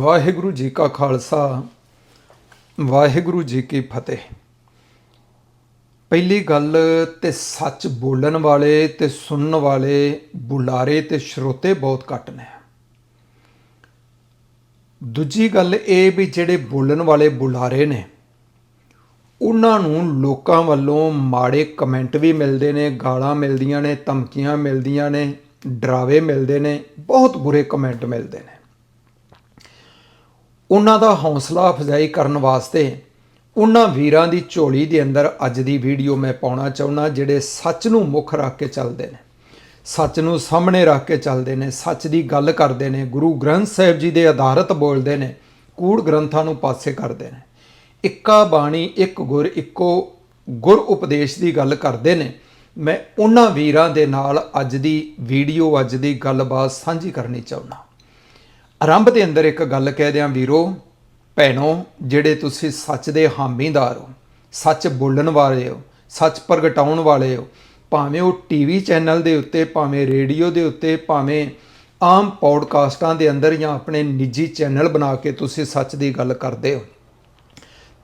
ਵਾਹਿਗੁਰੂ ਜੀ ਕਾ ਖਾਲਸਾ, ਵਾਹਿਗੁਰੂ ਜੀ ਕੀ ਫਤਿਹ। ਪਹਿਲੀ ਗੱਲ ਤੇ ਸੱਚ ਬੋਲਣ ਵਾਲੇ ਤੇ ਸੁਣਨ ਵਾਲੇ ਬੁਲਾਰੇ ਤੇ ਸਰੋਤੇ ਬਹੁਤ ਘੱਟ ਨੇ। ਦੂਜੀ ਗੱਲ ਇਹ ਵੀ ਜਿਹੜੇ ਬੋਲਣ ਵਾਲੇ ਬੁਲਾਰੇ ਨੇ, ਉਹਨਾਂ ਨੂੰ ਲੋਕਾਂ ਵੱਲੋਂ ਮਾੜੇ ਕਮੈਂਟ ਵੀ ਮਿਲਦੇ ਨੇ, ਗਾਲਾਂ ਮਿਲਦੀਆਂ ਨੇ, ਧਮਕੀਆਂ ਮਿਲਦੀਆਂ ਨੇ, ਡਰਾਵੇ ਮਿਲਦੇ ਨੇ, ਬਹੁਤ ਬੁਰੇ ਕਮੈਂਟ ਮਿਲਦੇ ਨੇ। ਉਹਨਾਂ ਦਾ ਹੌਸਲਾ ਅਫਜ਼ਾਈ ਕਰਨ ਵਾਸਤੇ ਉਹਨਾਂ ਵੀਰਾਂ ਦੀ ਝੋਲੀ ਦੇ ਅੰਦਰ ਅੱਜ ਦੀ ਵੀਡੀਓ ਮੈਂ ਪਾਉਣਾ ਚਾਹੁੰਦਾ, ਜਿਹੜੇ ਸੱਚ ਨੂੰ ਮੁੱਖ ਰੱਖ ਕੇ ਚੱਲਦੇ ਨੇ, ਸੱਚ ਨੂੰ ਸਾਹਮਣੇ ਰੱਖ ਕੇ ਚੱਲਦੇ ਨੇ, ਸੱਚ ਦੀ ਗੱਲ ਕਰਦੇ ਨੇ, ਗੁਰੂ ਗ੍ਰੰਥ ਸਾਹਿਬ ਜੀ ਦੇ ਆਧਾਰਤ ਬੋਲਦੇ ਨੇ, ਕੂੜ ਗ੍ਰੰਥਾਂ ਨੂੰ ਪਾਸੇ ਕਰਦੇ ਨੇ। ਇੱਕਾ ਬਾਣੀ, ਇੱਕ ਗੁਰ, ਇੱਕੋ ਗੁਰ ਉਪਦੇਸ਼ ਦੀ ਗੱਲ ਕਰਦੇ ਨੇ। ਮੈਂ ਉਹਨਾਂ ਵੀਰਾਂ ਦੇ ਨਾਲ ਅੱਜ ਦੀ ਵੀਡੀਓ, ਅੱਜ ਦੀ ਗੱਲਬਾਤ ਸਾਂਝੀ ਕਰਨੀ ਚਾਹੁੰਦਾ। ਆਰੰਭ ਦੇ ਅੰਦਰ ਇੱਕ ਗੱਲ ਕਹਿ ਦਿਆਂ ਵੀਰੋ, ਭੈਣੋ, ਜਿਹੜੇ ਤੁਸੀਂ ਸੱਚ ਦੇ ਹਾਮੀਦਾਰ ਹੋ, ਸੱਚ ਬੋਲਣ ਵਾਲੇ ਹੋ, ਸੱਚ ਪ੍ਰਗਟਾਉਣ ਵਾਲੇ ਹੋ, ਭਾਵੇਂ ਉਹ ਟੀਵੀ ਚੈਨਲ ਦੇ ਉੱਤੇ, ਭਾਵੇਂ ਰੇਡੀਓ ਦੇ ਉੱਤੇ, ਭਾਵੇਂ ਆਮ ਪੌਡਕਾਸਟਾਂ ਦੇ ਅੰਦਰ ਜਾਂ ਆਪਣੇ ਨਿੱਜੀ ਚੈਨਲ ਬਣਾ ਕੇ ਤੁਸੀਂ ਸੱਚ ਦੀ ਗੱਲ ਕਰਦੇ ਹੋ,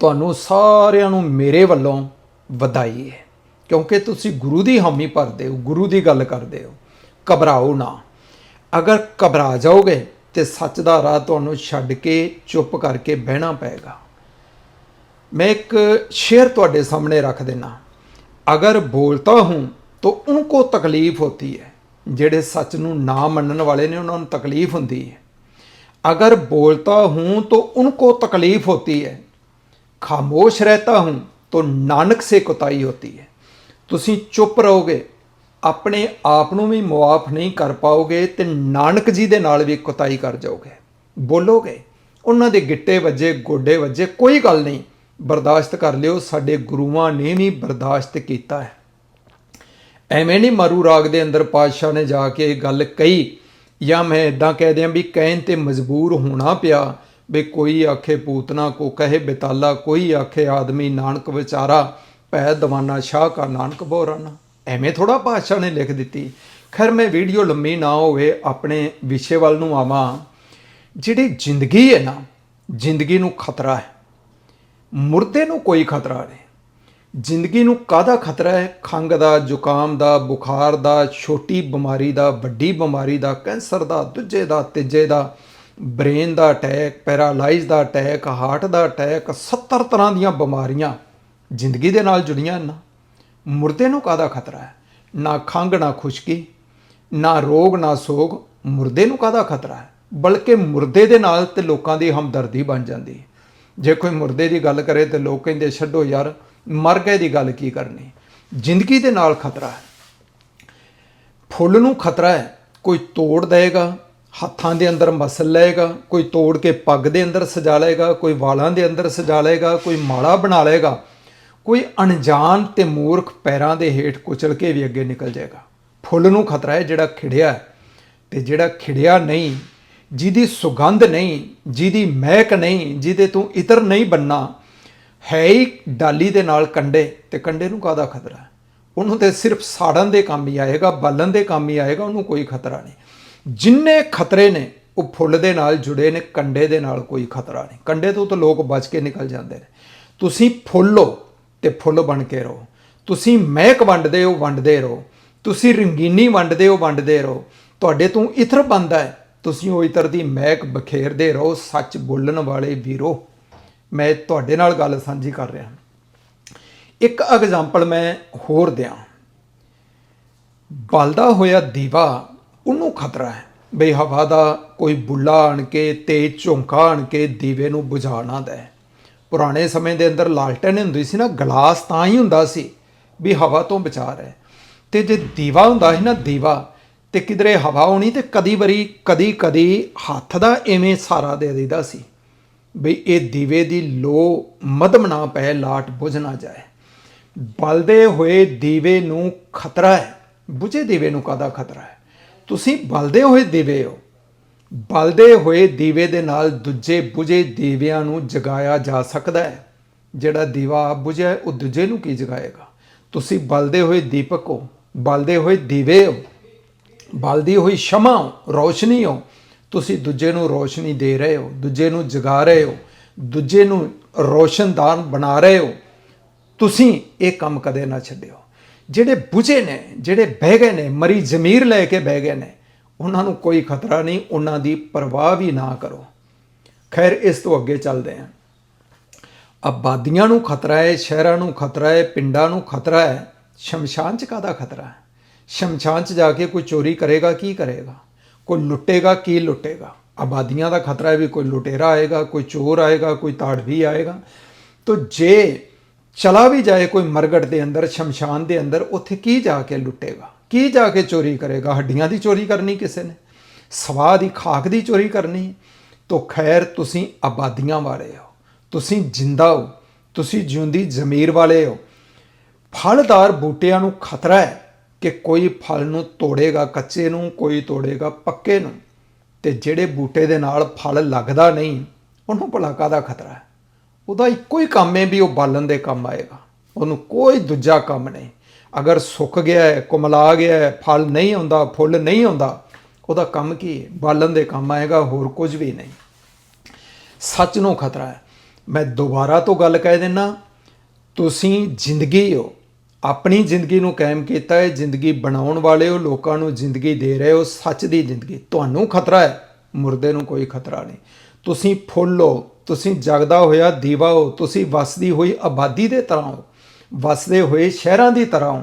ਤੁਹਾਨੂੰ ਸਾਰਿਆਂ ਨੂੰ ਮੇਰੇ ਵੱਲੋਂ ਵਧਾਈ ਹੈ। ਕਿਉਂਕਿ ਤੁਸੀਂ ਗੁਰੂ ਦੀ ਹਾਮੀ ਭਰਦੇ ਹੋ, ਗੁਰੂ ਦੀ ਗੱਲ ਕਰਦੇ ਹੋ, ਘਬਰਾਓ ਨਾ। ਅਗਰ ਘਬਰਾ ਜਾਓਗੇ ਤੇ ਸੱਚ ਦਾ ਰਾਹ ਤੁਹਾਨੂੰ ਛੱਡ ਕੇ ਚੁੱਪ ਕਰਕੇ ਬਹਿਣਾ ਪਏਗਾ मैं एक शेर ਤੁਹਾਡੇ ਸਾਹਮਣੇ ਰੱਖ ਦੇਣਾ ਅਗਰ ਬੋਲਤਾ ਹੂੰ तो उनको तकलीफ होती है ਜਿਹੜੇ ਸੱਚ ਨੂੰ ਨਾ ਮੰਨਣ ਵਾਲੇ ਨੇ ਉਹਨਾਂ ਨੂੰ ਤਕਲੀਫ ਹੁੰਦੀ ਹੈ अगर बोलता हूं तो उनको तकलीफ होती है खामोश रहता हूं तो नानक से कुताई होती है ਤੁਸੀਂ ਚੁੱਪ ਰਹੋਗੇ ਆਪਣੇ ਆਪ ਨੂੰ ਵੀ ਮੁਆਫ ਨਹੀਂ ਕਰ ਪਾਓਗੇ ਤੇ ਨਾਨਕ ਜੀ ਦੇ ਨਾਲ ਵੀ ਕੁਤਾਈ ਕਰ ਜਾਓਗੇ। ਬੋਲੋਗੇ, ਉਹਨਾਂ ਦੇ ਗਿੱਟੇ ਵੱਜੇ, ਗੋਡੇ ਵੱਜੇ, ਕੋਈ ਗੱਲ ਨਹੀਂ। ਬਰਦਾਸ਼ਤ ਕਰ ਲਿਓ, ਸਾਡੇ ਗੁਰੂਆਂ ਨੇ ਵੀ ਬਰਦਾਸ਼ਤ ਕੀਤਾ ਹੈ। ਐਵੇਂ ਨਹੀਂ ਮਾਰੂ ਰਾਗ ਦੇ ਅੰਦਰ ਪਾਤਸ਼ਾਹ ਨੇ ਜਾ ਕੇ ਇਹ ਗੱਲ ਕਹੀ, ਜਾਂ ਮੈਂ ਇਦਾਂ ਕਹਿ ਦਿਆਂ ਵੀ ਕਹਿਣ ਤੇ ਮਜਬੂਰ ਹੋਣਾ ਪਿਆ ਵੀ ਕੋਈ ਆਖੇ ਪੂਤਨਾ ਕੋ ਕਹੇ ਬਿਤਾਲਾ, ਕੋਈ ਆਖੇ ਆਦਮੀ ਨਾਨਕ ਵਿਚਾਰਾ, ਭੈ ਦਵਾਨਾ ਸ਼ਾਹ ਕਾ ਨਾਨਕ ਬੋਰਾਨਾ। ਐਵੇਂ ਥੋੜਾ ਪਾਤਸ਼ਾਹ ਨੇ ਲਿਖ ਦਿੱਤੀ, ਖੈਰ ਮੈਂ ਵੀਡੀਓ ਲੰਮੀ ਨਾ ਹੋਵੇ, ਆਪਣੇ ਵਿਸ਼ੇ ਵੱਲ ਨੂੰ ਆਵਾਂ। ਜਿਹੜੀ ਜ਼ਿੰਦਗੀ ਹੈ ਨਾ, ਜ਼ਿੰਦਗੀ ਨੂੰ ਖਤਰਾ ਹੈ। ਮੁਰਦੇ ਨੂੰ ਕੋਈ ਖਤਰਾ ਨਹੀਂ। ਜ਼ਿੰਦਗੀ ਨੂੰ ਕਾਹਦਾ ਖਤਰਾ ਹੈ? ਖੰਗ ਦਾ, ਜ਼ੁਕਾਮ ਦਾ, ਬੁਖਾਰ ਦਾ, ਛੋਟੀ ਬਿਮਾਰੀ ਦਾ, ਵੱਡੀ ਬਿਮਾਰੀ ਦਾ, ਕੈਂਸਰ ਦਾ, ਦੂਜੇ ਦਾ, ਤੀਜੇ ਦਾ, ਬ੍ਰੇਨ ਦਾ ਅਟੈਕ, ਪੈਰਾਲਾਈਜ਼ ਦਾ ਅਟੈਕ, ਹਾਰਟ ਦਾ ਅਟੈਕ 70 ਤਰ੍ਹਾਂ ਦੀਆਂ ਬਿਮਾਰੀਆਂ ਜ਼ਿੰਦਗੀ ਦੇ ਨਾਲ ਜੁੜੀਆਂ ਹਨ। ਮੁਰਦੇ ਨੂੰ ਕਾਹਦਾ ਖਤਰਾ ਹੈ? ਨਾ ਖੰਗ ਨਾ ਖੁਸ਼ਕੀ, ਨਾ ਰੋਗ, ਨਾ ਸੋਗ, ਮੁਰਦੇ ਨੂੰ ਕਾਹਦਾ ਖਤਰਾ ਹੈ? ਬਲਕਿ ਮੁਰਦੇ ਦੇ ਨਾਲ ਤੇ ਲੋਕਾਂ ਦੀ ਹਮਦਰਦੀ ਬਣ ਜਾਂਦੀ ਹੈ। ਜੇ ਕੋਈ ਮੁਰਦੇ ਦੀ ਗੱਲ ਕਰੇ ਤੇ ਲੋਕ ਕਹਿੰਦੇ, ਛੱਡੋ ਯਾਰ, ਮਰ ਗਏ ਦੀ ਗੱਲ ਕੀ ਕਰਨੀ? ਜ਼ਿੰਦਗੀ ਦੇ ਨਾਲ ਖਤਰਾ ਹੈ। ਫੁੱਲ ਨੂੰ ਖਤਰਾ ਹੈ। ਕੋਈ ਤੋੜ ਦੇਗਾ ਹੱਥਾਂ ਦੇ ਅੰਦਰ ਮਸਲ ਲਏਗਾ, ਕੋਈ ਤੋੜ ਕੇ ਪੱਗ ਦੇ ਅੰਦਰ ਸਜਾ ਲਏਗਾ, ਕੋਈ ਵਾਲਾਂ ਦੇ ਅੰਦਰ ਸਜਾ ਲਏਗਾ, ਕੋਈ ਮਾਲਾ ਬਣਾ ਲਏਗਾ ਕੋਈ ਅਣਜਾਣ ਤੇ ਮੂਰਖ ਪੈਰਾਂ ਦੇ ਹੇਠ ਕੁਚਲ ਕੇ ਵੀ ਅੱਗੇ ਨਿਕਲ ਜਾਏਗਾ। ਫੁੱਲ ਨੂੰ ਖਤਰਾ ਹੈ ਜਿਹੜਾ ਖਿੜਿਆ ਹੈ ਤੇ ਜਿਹੜਾ ਖਿੜਿਆ ਨਹੀਂ, ਜਿਹਦੀ ਸੁਗੰਧ ਨਹੀਂ, ਜਿਹਦੀ ਮਹਿਕ ਨਹੀਂ, ਜਿਹਦੇ ਤੋਂ ਇਤਰ ਨਹੀਂ ਬੰਨਾ, ਹੈ ਹੀ ਡਾਲੀ ਦੇ ਨਾਲ ਕੰਡੇ ਤੇ ਕੰਡੇ ਨੂੰ ਕਾਹਦਾ ਖਤਰਾ ਉਹਨੂੰ ਤੇ ਸਿਰਫ ਸਾੜਨ ਦੇ ਕੰਮ ਹੀ ਆਏਗਾ, ਬਾਲਣ ਦੇ ਕੰਮ ਹੀ ਆਏਗਾ, ਉਹਨੂੰ ਕੋਈ ਖਤਰਾ ਨਹੀਂ। ਜਿੰਨੇ ਖਤਰੇ ਨੇ, ਉਹ ਫੁੱਲ ਦੇ ਨਾਲ ਜੁੜੇ ਨੇ, ਕੰਡੇ ਦੇ ਨਾਲ ਕੋਈ ਖਤਰਾ ਨਹੀਂ। ਕੰਡੇ ਤੋਂ ਤਾਂ ਲੋਕ ਬਚ ਕੇ ਨਿਕਲ ਜਾਂਦੇ ਨੇ। ਤੁਸੀਂ ਫੁੱਲ ਹੋ ਤੇ ਫੁੱਲ ਬਣ ਕੇ ਰਹੋ। ਤੁਸੀਂ ਮਹਿਕ ਵੰਡਦੇ ਹੋ, ਵੰਡਦੇ ਰਹੋ। ਤੁਸੀਂ ਰੰਗੀਨੀ ਵੰਡਦੇ ਹੋ, ਵੰਡਦੇ ਰਹੋ। ਤੁਹਾਡੇ ਤੋਂ ਇਤਰ ਬੰਦਾ ਹੈ। ਤੁਸੀਂ ਉਹ ਇਤਰ ਦੀ ਮਹਿਕ ਬਖੇਰਦੇ ਰਹੋ। ਸੱਚ ਬੋਲਣ ਵਾਲੇ ਵੀਰੋ, ਮੈਂ ਤੁਹਾਡੇ ਨਾਲ ਗੱਲ ਸਾਂਝੀ ਕਰ ਰਿਹਾ ਇੱਕ ਐਗਜ਼ਾਮਪਲ ਮੈਂ ਹੋਰ ਦਿਆਂ। ਬਲਦਾ ਹੋਇਆ ਦੀਵਾ ਉਹਨੂੰ ਖਤਰਾ ਹੈ। ਬਈ ਹਵਾ ਦਾ ਕੋਈ ਬੁੱਲਾ ਆਣ ਕੇ ਤੇਜ਼ ਝੋਂਕਾ ਆਣ ਕੇ ਦੀਵੇ ਨੂੰ ਬੁਝਾ ਨਾ ਦੇ ਪੁਰਾਣੇ ਸਮੇਂ ਦੇ ਅੰਦਰ ਲਾਲਟਨ ਹੁੰਦੀ ਸੀ ਨਾ, ਗਲਾਸ ਤਾਂ ਹੀ ਹੁੰਦਾ ਸੀ ਵੀ ਹਵਾ ਤੋਂ ਬਚਾ ਰਹੇ। ਤੇ ਜੇ ਦੀਵਾ ਹੁੰਦਾ ਸੀ ਨਾ, ਦੀਵਾ, ਤੇ ਕਿਧਰੇ ਹਵਾ ਹੋਣੀ ਤੇ ਕਦੀ ਵਾਰੀ, ਕਦੀ ਕਦੀ ਹੱਥ ਦਾ ਐਵੇਂ ਸਾਰਾ ਦੇ ਦਿੰਦਾ ਸੀ ਬਈ ਇਹ ਦੀਵੇ ਦੀ ਲੋ ਮਦਮ ਨਾ ਪਏ ਲਾਟ ਬੁਝ ਨਾ ਜਾਏ। ਬਲਦੇ ਹੋਏ ਦੀਵੇ ਨੂੰ ਖਤਰਾ ਹੈ। ਬੁਝੇ ਦੀਵੇ ਨੂੰ ਕਾਦਾ ਖਤਰਾ ਹੈ? ਤੁਸੀਂ ਬਲਦੇ ਹੋਏ ਦੀਵੇ ਹੋ। ਬਲਦੇ ਹੋਏ ਦੀਵੇ ਦੇ ਨਾਲ ਦੂਜੇ ਬੁਝੇ ਦੀਵਿਆਂ ਨੂੰ ਜਗਾਇਆ ਜਾ ਸਕਦਾ ਹੈ। ਜਿਹੜਾ ਦੀਵਾ ਬੁਝਿਆ ਉਹ ਦੂਜੇ ਨੂੰ ਕੀ ਜਗਾਏਗਾ? ਤੁਸੀਂ ਬਲਦੇ ਹੋਏ ਦੀਪਕ ਹੋ, ਬਲਦੇ ਹੋਏ ਦੀਵੇ ਹੋ, ਬਲਦੀ ਹੋਈ ਸ਼ਮਾ ਹੋ, ਰੌਸ਼ਨੀ ਹੋ, ਤੁਸੀਂ ਦੂਜੇ ਨੂੰ ਰੋਸ਼ਨੀ ਦੇ ਰਹੇ ਹੋ, ਦੂਜੇ ਨੂੰ ਜਗਾ ਰਹੇ ਹੋ, ਦੂਜੇ ਨੂੰ ਰੋਸ਼ਨਦਾਨ ਬਣਾ ਰਹੇ ਹੋ, ਤੁਸੀਂ ਇਹ ਕੰਮ ਕਦੇ ਨਾ ਛੱਡਿਓ। ਜਿਹੜੇ ਬੁਝੇ ਨੇ, ਜਿਹੜੇ ਬਹਿ ਗਏ ਨੇ, ਮਰੀ ਜ਼ਮੀਰ ਲੈ ਕੇ ਬਹਿ ਗਏ ਨੇ ਉਹਨਾਂ ਨੂੰ ਕੋਈ ਖਤਰਾ ਨਹੀਂ, ਉਹਨਾਂ ਦੀ ਪਰਵਾਹ ਵੀ ਨਾ ਕਰੋ। ਖੈਰ, ਇਸ ਤੋਂ ਅੱਗੇ ਚੱਲਦੇ ਹਾਂ। ਆਬਾਦੀਆਂ ਨੂੰ ਖਤਰਾ ਹੈ, ਸ਼ਹਿਰਾਂ ਨੂੰ ਖਤਰਾ ਹੈ, ਪਿੰਡਾਂ ਨੂੰ ਖਤਰਾ ਹੈ। ਸ਼ਮਸ਼ਾਨ ਚ ਕਾਦਾ ਖਤਰਾ ਹੈ? ਸ਼ਮਸ਼ਾਨ ਚ ਜਾ ਕੇ ਕੋਈ ਚੋਰੀ ਕਰੇਗਾ, ਕੀ ਕਰੇਗਾ? ਕੋਈ ਲੁੱਟੇਗਾ, ਕੀ ਲੁੱਟੇਗਾ? ਆਬਾਦੀਆਂ ਦਾ ਖਤਰਾ ਹੈ ਵੀ ਕੋਈ ਲੁਟੇਰਾ ਆਏਗਾ, ਕੋਈ ਚੋਰ ਆਏਗਾ, ਕੋਈ ਤਾੜਵੀ ਆਏਗਾ। ਤੋ ਜੇ ਚਲਾ ਵੀ ਜਾਏ ਕੋਈ ਮਰਗਟ ਦੇ ਅੰਦਰ, ਸ਼ਮਸ਼ਾਨ ਦੇ ਅੰਦਰ, ਉੱਥੇ ਕੀ ਜਾ ਕੇ ਲੁੱਟੇਗਾ? ਕੀ ਜਾ ਕੇ ਚੋਰੀ ਕਰੇਗਾ? ਹੱਡੀਆਂ ਦੀ ਚੋਰੀ ਕਰਨੀ ਕਿਸੇ ਨੇ? ਸਵਾਹ ਦੀ, ਖਾਕ ਦੀ ਚੋਰੀ ਕਰਨੀ? ਤੋ ਖੈਰ, ਤੁਸੀਂ ਆਬਾਦੀਆਂ ਵਾਲੇ ਹੋ। ਤੁਸੀਂ ਜਿੰਦਾ ਹੋ। ਤੁਸੀਂ ਜਿਉਂਦੀ ਜ਼ਮੀਰ ਵਾਲੇ ਹੋ। ਫਲਦਾਰ ਬੂਟਿਆਂ ਨੂੰ ਖਤਰਾ ਹੈ ਕਿ ਕੋਈ ਫਲ ਨੂੰ ਤੋੜੇਗਾ, ਕੱਚੇ ਨੂੰ, ਕੋਈ ਤੋੜੇਗਾ ਪੱਕੇ ਨੂੰ। ਤੇ ਜਿਹੜੇ ਬੂਟੇ ਦੇ ਨਾਲ ਫਲ ਲੱਗਦਾ ਨਹੀਂ, ਉਹਨੂੰ ਭਲਾ ਕਾਹਦਾ ਖਤਰਾ ਹੈ? ਉਹਦਾ ਇੱਕੋ ਹੀ ਕੰਮ ਹੈ ਵੀ ਉਹ ਬਾਲਣ ਦੇ ਕੰਮ ਆਏਗਾ। ਉਹਨੂੰ ਕੋਈ ਦੂਜਾ ਕੰਮ ਨਹੀਂ। ਅਗਰ ਸੁੱਕ ਗਿਆ ਹੈ, ਕੁਮਲਾ ਗਿਆ ਹੈ, ਫਲ ਨਹੀਂ ਆਉਂਦਾ, ਫੁੱਲ ਨਹੀਂ ਆਉਂਦਾ, ਉਹਦਾ ਕੰਮ ਕੀ ਹੈ? ਬਾਲਣ ਦੇ ਕੰਮ ਆਏਗਾ, ਹੋਰ ਕੁਝ ਵੀ ਨਹੀਂ। ਸੱਚ ਨੂੰ ਖਤਰਾ ਹੈ। ਮੈਂ ਦੁਬਾਰਾ ਤੋਂ ਗੱਲ ਕਹਿ ਦਿੰਨਾ, ਤੁਸੀਂ ਜ਼ਿੰਦਗੀ ਹੋ। ਆਪਣੀ ਜ਼ਿੰਦਗੀ ਨੂੰ ਕਾਇਮ ਕੀਤਾ ਹੈ, ਜ਼ਿੰਦਗੀ ਬਣਾਉਣ ਵਾਲੇ ਹੋ, ਲੋਕਾਂ ਨੂੰ ਜ਼ਿੰਦਗੀ ਦੇ ਰਹੇ ਹੋ, ਸੱਚ ਦੀ ਜ਼ਿੰਦਗੀ। ਤੁਹਾਨੂੰ ਖਤਰਾ ਹੈ, ਮੁਰਦੇ ਨੂੰ ਕੋਈ ਖਤਰਾ ਨਹੀਂ। ਤੁਸੀਂ ਫੁੱਲ ਹੋ, ਤੁਸੀਂ ਜਗਦਾ ਹੋਇਆ ਦੀਵਾ ਹੋ, ਤੁਸੀਂ ਵਸਦੀ ਹੋਈ ਆਬਾਦੀ ਦੇ ਤਰ੍ਹਾਂ ਹੋ। ਵਸਦੇ ਹੋਏ ਸ਼ਹਿਰਾਂ ਦੀ ਤਰ੍ਹਾਂ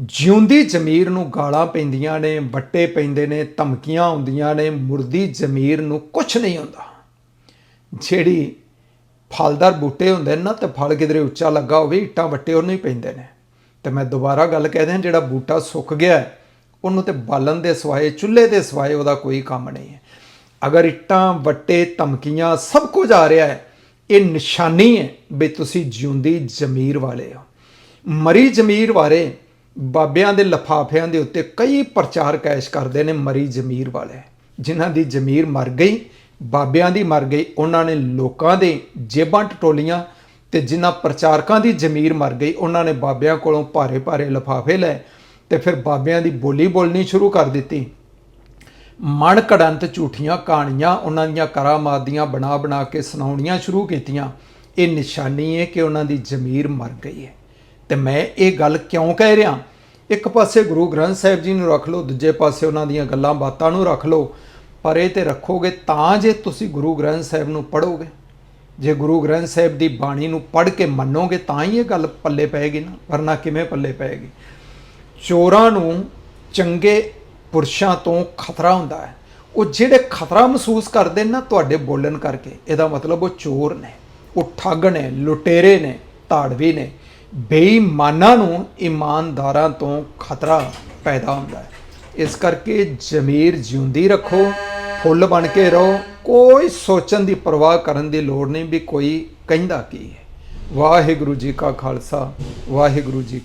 ਜਿਉਂਦੀ ਜ਼ਮੀਰ ਨੂੰ ਗਾਲਾਂ ਪੈਂਦੀਆਂ ਨੇ, ਵੱਟੇ ਪੈਂਦੇ ਨੇ, ਧਮਕੀਆਂ ਆਉਂਦੀਆਂ ਨੇ, ਮੁਰਦੀ ਜ਼ਮੀਰ ਨੂੰ ਕੁਝ ਨਹੀਂ ਹੁੰਦਾ। ਜਿਹੜੀ ਫਲਦਾਰ ਬੂਟੇ ਹੁੰਦੇ ਨੇ ਨਾ, ਤੇ ਫਲ ਕਿਧਰੇ ਉੱਚਾ ਲੱਗਾ ਹੋਵੇ, ਇੱਟਾਂ ਵੱਟੇ ਉਹਨੂੰ ਹੀ ਪੈਂਦੇ ਨੇ। ਤੇ ਮੈਂ ਦੁਬਾਰਾ ਗੱਲ ਕਹਿ ਦਿਆਂ, ਜਿਹੜਾ ਬੂਟਾ ਸੁੱਕ ਗਿਆ, ਉਹਨੂੰ ਤੇ ਬਾਲਣ ਦੇ ਸਵਾਏ, ਚੁੱਲ੍ਹੇ ਦੇ ਸਵਾਏ ਉਹਦਾ ਕੋਈ ਕੰਮ ਨਹੀਂ ਹੈ। ਅਗਰ ਇੱਟਾਂ, ਵੱਟੇ, ਧਮਕੀਆਂ ਸਭ ਕੁਝ ਆ ਰਿਹਾ ਹੈ ਇਹ ਨਿਸ਼ਾਨੀ ਹੈ ਵੀ ਤੁਸੀਂ ਜਿਉਂਦੀ ਜ਼ਮੀਰ ਵਾਲੇ ਹੋ। ਮਰੀ ਜ਼ਮੀਰ ਵਾਲੇ ਬਾਬਿਆਂ ਦੇ ਲਫਾਫਿਆਂ ਦੇ ਉੱਤੇ ਕਈ ਪ੍ਰਚਾਰ ਕੈਸ਼ ਕਰਦੇ ਨੇ ਮਰੀ ਜ਼ਮੀਰ ਵਾਲੇ। ਜਿਨ੍ਹਾਂ ਦੀ ਜ਼ਮੀਰ ਮਰ ਗਈ, ਬਾਬਿਆਂ ਦੀ ਮਰ ਗਈ, ਉਹਨਾਂ ਨੇ ਲੋਕਾਂ ਦੇ ਜੇਬਾਂ ਟਟੋਲੀਆਂ ਤੇ ਜਿਨ੍ਹਾਂ ਪ੍ਰਚਾਰਕਾਂ ਦੀ ਜ਼ਮੀਰ ਮਰ ਗਈ, ਉਹਨਾਂ ਨੇ ਬਾਬਿਆਂ ਕੋਲੋਂ ਭਾਰੇ ਭਾਰੇ ਲਫਾਫੇ ਲਏ ਤੇ ਫਿਰ ਬਾਬਿਆਂ ਦੀ ਬੋਲੀ ਬੋਲਣੀ ਸ਼ੁਰੂ ਕਰ ਦਿੱਤੀ। ਮਨ ਕੜੰਤ ਝੂਠੀਆਂ ਕਹਾਣੀਆਂ ਉਹਨਾਂ ਦੀਆਂ ਕਰਾਮਾਤ ਦੀਆਂ ਬਣਾ ਬਣਾ ਕੇ ਸੁਣਾਉਣੀਆਂ ਸ਼ੁਰੂ ਕੀਤੀਆਂ। ਇਹ ਨਿਸ਼ਾਨੀ ਹੈ ਕਿ ਉਹਨਾਂ ਦੀ ਜ਼ਮੀਰ ਮਰ ਗਈ ਹੈ। ਤੇ ਮੈਂ ਇਹ ਗੱਲ ਕਿਉਂ ਕਹਿ ਰਿਹਾ? ਇੱਕ ਪਾਸੇ ਗੁਰੂ ਗ੍ਰੰਥ ਸਾਹਿਬ ਜੀ ਨੂੰ ਰੱਖ ਲਓ, ਦੂਜੇ ਪਾਸੇ ਉਹਨਾਂ ਦੀਆਂ ਗੱਲਾਂ ਬਾਤਾਂ ਨੂੰ ਰੱਖ ਲਓ। ਪਰ ਇਹ ਤੇ ਰੱਖੋਗੇ ਤਾਂ ਜੇ ਤੁਸੀਂ ਗੁਰੂ ਗ੍ਰੰਥ ਸਾਹਿਬ ਨੂੰ ਪੜ੍ਹੋਗੇ। ਜੇ ਗੁਰੂ ਗ੍ਰੰਥ ਸਾਹਿਬ ਦੀ ਬਾਣੀ ਨੂੰ ਪੜ੍ਹ ਕੇ ਮੰਨੋਗੇ ਤਾਂ ਹੀ ਇਹ ਗੱਲ ਪੱਲੇ ਪਏਗੀ ਨਾ, ਵਰਨਾ ਕਿਵੇਂ ਪੱਲੇ ਪਏਗੀ? ਚੋਰਾਂ ਨੂੰ ਚੰਗੇ ਪੁਰਸ਼ਾਂ ਤੋਂ ਖਤਰਾ ਹੁੰਦਾ ਹੈ। ਉਹ ਜਿਹੜੇ ਖਤਰਾ ਮਹਿਸੂਸ ਕਰਦੇ ਨੇ ਨਾ ਤੁਹਾਡੇ ਬੋਲਣ ਕਰਕੇ, ਇਹਦਾ ਮਤਲਬ ਉਹ ਚੋਰ ਨੇ, ਉਹ ਠੱਗ ਨੇ, ਲੁਟੇਰੇ ਨੇ, ਧਾੜਵੀ ਨੇ। ਬੇਈਮਾਨਾਂ ਨੂੰ ਇਮਾਨਦਾਰਾਂ ਤੋਂ ਖਤਰਾ ਪੈਦਾ ਹੁੰਦਾ ਹੈ। ਇਸ ਕਰਕੇ ਜ਼ਮੀਰ ਜਿਉਂਦੀ ਰੱਖੋ, ਫੁੱਲ ਬਣ ਕੇ ਰਹੋ, ਕੋਈ ਸੋਚਣ ਦੀ ਪਰਵਾਹ ਕਰਨ ਦੀ ਲੋੜ ਨਹੀਂ ਵੀ ਕੋਈ ਕਹਿੰਦਾ ਕੀ ਹੈ। ਵਾਹਿਗੁਰੂ ਜੀ ਕਾ ਖਾਲਸਾ, ਵਾਹਿਗੁਰੂ ਜੀ